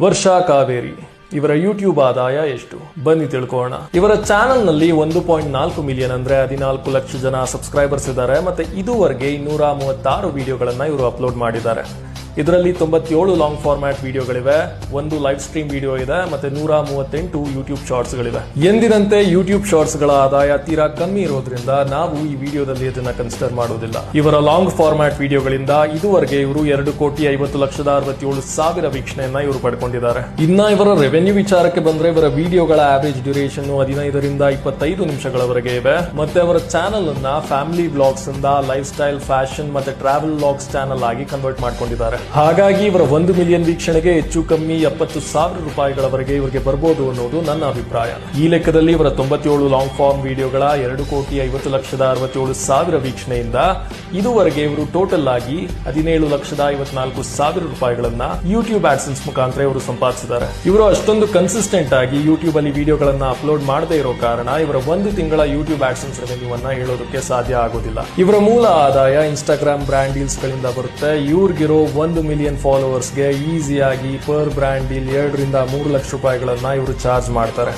ವರ್ಷಾ ಕಾವೇರಿ. ಇವರ ಯೂಟ್ಯೂಬ್ ಆದಾಯ ಎಷ್ಟು? ಬನ್ನಿ ತಿಳ್ಕೊಳ್ಳೋಣ. ಇವರ ಚಾನೆಲ್ನಲ್ಲಿ ಒಂದು ಪಾಯಿಂಟ್ ನಾಲ್ಕು ಮಿಲಿಯನ್ ಅಂದ್ರೆ ಹದಿನಾಲ್ಕು ಲಕ್ಷ ಜನ ಸಬ್ಸ್ಕ್ರೈಬರ್ಸ್ ಇದ್ದಾರೆ. ಮತ್ತೆ ಇದುವರೆಗೆ ಇನ್ನೂರ ಮೂವತ್ತಾರು ವಿಡಿಯೋಗಳನ್ನ ಇವರು ಅಪ್ಲೋಡ್ ಮಾಡಿದ್ದಾರೆ. ಇದರಲ್ಲಿ ತೊಂಬತ್ತೇಳು ಲಾಂಗ್ ಫಾರ್ಮ್ಯಾಟ್ ವಿಡಿಯೋಗಳಿವೆ ಒಂದು ಲೈವ್ ಸ್ಟ್ರೀಮ್ ವಿಡಿಯೋ ಇದೆ, ಮತ್ತೆ ನೂರ ಮೂವತ್ತೆಂಟು ಯೂಟ್ಯೂಬ್ ಶಾರ್ಟ್ಸ್ ಗಳಿವೆ. ಎಂದಿನಂತೆ ಯೂಟ್ಯೂಬ್ ಶಾರ್ಟ್ಸ್ಗಳ ಆದಾಯ ತೀರಾ ಕಮ್ಮಿ ಇರೋದ್ರಿಂದ ನಾವು ಈ ವಿಡಿಯೋದಲ್ಲಿ ಇದನ್ನ ಕನ್ಸಿಡರ್ ಮಾಡೋದಿಲ್ಲ ಇವರ ಲಾಂಗ್ ಫಾರ್ಮ್ಯಾಟ್ ವಿಡಿಯೋಗಳಿಂದ ಇದುವರೆಗೆ ಇವರು ಎರಡು ಕೋಟಿ ಐವತ್ತು ಲಕ್ಷದ ಅರವತ್ತೇಳು ಸಾವಿರ ವೀಕ್ಷಣೆಯನ್ನ ಇವರು ಪಡ್ಕೊಂಡಿದ್ದಾರೆ. ಇನ್ನ ಇವರ ರೆವೆನ್ಯೂ ವಿಚಾರಕ್ಕೆ ಬಂದ್ರೆ ಇವರ ವಿಡಿಯೋಗಳ ಆವರೇಜ್ ಡ್ಯೂರೇಷನ್ ಹದಿನೈದರಿಂದ ಇಪ್ಪತ್ತೈದು ನಿಮಿಷಗಳವರೆಗೆ ಇವೆ. ಮತ್ತೆ ಅವರ ಚಾನಲ್ ಅನ್ನ ಫ್ಯಾಮಿಲಿ ಬ್ಲಾಗ್ಸ್ ಇಂದ ಲೈಫ್ ಸ್ಟೈಲ್ ಫ್ಯಾಷನ್ ಮತ್ತೆ ಟ್ರಾವೆಲ್ ಬ್ಲಾಗ್ಸ್ ಚಾನಲ್ ಆಗಿ ಕನ್ವರ್ಟ್ ಮಾಡ್ಕೊಂಡಿದ್ದಾರೆ. ಹಾಗಾಗಿ ಇವರ ಒಂದು ಮಿಲಿಯನ್ ವೀಕ್ಷಣೆಗೆ ಹೆಚ್ಚು ಕಮ್ಮಿ ಎಪ್ಪತ್ತು ಸಾವಿರ ರೂಪಾಯಿಗಳವರೆಗೆ ಇವರಿಗೆ ಬರ್ಬೋದು ಅನ್ನೋದು ನನ್ನ ಅಭಿಪ್ರಾಯ. ಈ ಲೆಕ್ಕದಲ್ಲಿ ಇವರ ತೊಂಬತ್ತೇಳು ಲಾಂಗ್ ಫಾರ್ಮ್ ವಿಡಿಯೋಗಳ ಎರಡು ಕೋಟಿ ಐವತ್ತು ಲಕ್ಷದ ಅರವತ್ತೇಳು ಸಾವಿರ ವೀಕ್ಷಣೆಯಿಂದ ಇದುವರೆಗೆ ಇವರು ಟೋಟಲ್ ಆಗಿ ಹದಿನೇಳು ಲಕ್ಷದ ಐವತ್ನಾಲ್ಕು ಸಾವಿರ ರೂಪಾಯಿಗಳನ್ನ ಯೂಟ್ಯೂಬ್ ಆಡ್ಸನ್ಸ್ ಮುಖಾಂತರ ಇವರು ಸಂಪಾದಿಸಿದ್ದಾರೆ. ಇವರು ಅಷ್ಟೊಂದು ಕನ್ಸಿಸ್ಟೆಂಟ್ ಆಗಿ ಯೂಟ್ಯೂಬ್ ಅಲ್ಲಿ ವಿಡಿಯೋಗಳನ್ನ ಅಪ್ಲೋಡ್ ಮಾಡದೇ ಇರೋ ಕಾರಣ ಇವರ ಒಂದು ತಿಂಗಳ ಯೂಟ್ಯೂಬ್ ಆಡ್ಸನ್ಸ್ ರೆವೆನ್ಯೂ ಅನ್ನ ಹೇಳೋದಕ್ಕೆ ಸಾಧ್ಯ ಆಗೋದಿಲ್ಲ. ಇವರ ಮೂಲ ಆದಾಯ ಇನ್ಸ್ಟಾಗ್ರಾಮ್ ಬ್ರಾಂಡ್ ಡೀಲ್ಸ್ ಗಳಿಂದ ಬರುತ್ತೆ. ಇವ್ರಿಗಿರೋ ಒಂದು ಮಿಲಿಯನ್ ಫಾಲೋವರ್ಸ್ಗೆ ಈಸಿಯಾಗಿ ಪರ್ ಬ್ರ್ಯಾಂಡ್ ಡೀಲ್ ಎರಡರಿಂದ ಮೂರು ಲಕ್ಷ ರೂಪಾಯಿಗಳನ್ನು ಇವರು ಚಾರ್ಜ್ ಮಾಡ್ತಾರೆ.